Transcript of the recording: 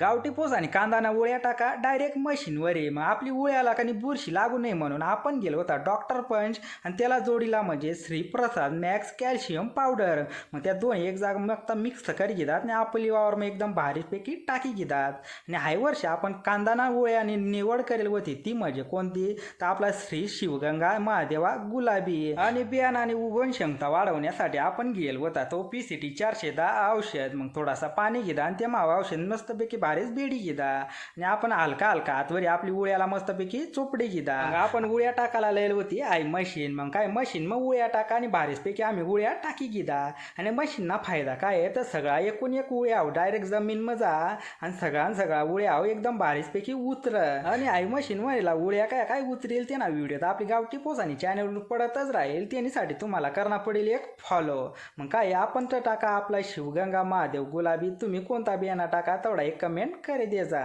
गावठी पोस आणि कांदाना उळ्या टाका डायरेक्ट मशीनवर आहे मग आपली उळ्याला आणि बुरशी लागू नये म्हणून आपण गेलो होता डॉक्टर पंच आणि त्याला जोडीला म्हणजे श्रीप्रसाद मॅक्स कॅल्शियम पावडर मग त्या दोन एक जागा मग मिक्स करी घेतात आणि आपली वावर मग एकदम भारीपैकी टाकी घेतात. आणि हाय वर्ष आपण कांदाना उळ्याने निवड करेल होती. ती म्हणजे कोणती? तर आपला श्री शिवगंगा महादेवा गुलाबी. आणि बियाणं आणि उगवण क्षमता वाढवण्यासाठी आपण गेलो होता. तो पी सी टी चारशे दहा औषध. मग थोडासा पाणी घेता आणि ते मावा औषध मस्तपैकी भारीच बेडी घेदा. आणि आपण हलका हलका हातवरी आपली उळ्याला मस्तपैकी चोपडी घेदा. आपण उळ्या टाकायला लाईल होती. आई मशीन. मग काय मशीन? मग उळ्या टाका आणि भारीचपैकी आम्ही उळ्या टाकी घेदा. आणि मशीनना फायदा काय आहे? तर सगळा एकूण एक उळ्या डायरेक्ट जमीन मजा आणि सगळा सगळा उळ्या एकदम भारीचपैकी उतर. आणि आई मशीन म्हणायला उळ्या काय काय उतरेल ते ना व्हिडिओ तर आपली गावठी पोच आणि चॅनल पडतच राहील. त्यासाठी तुम्हाला करणं पडेल एक फॉलो मग काय आपण तर टाका आपला शिवगंगा महादेव. गुलाबी. तुम्ही कोणता बियाणा टाका? तेवढा एक कमी कमेंट करे दे जा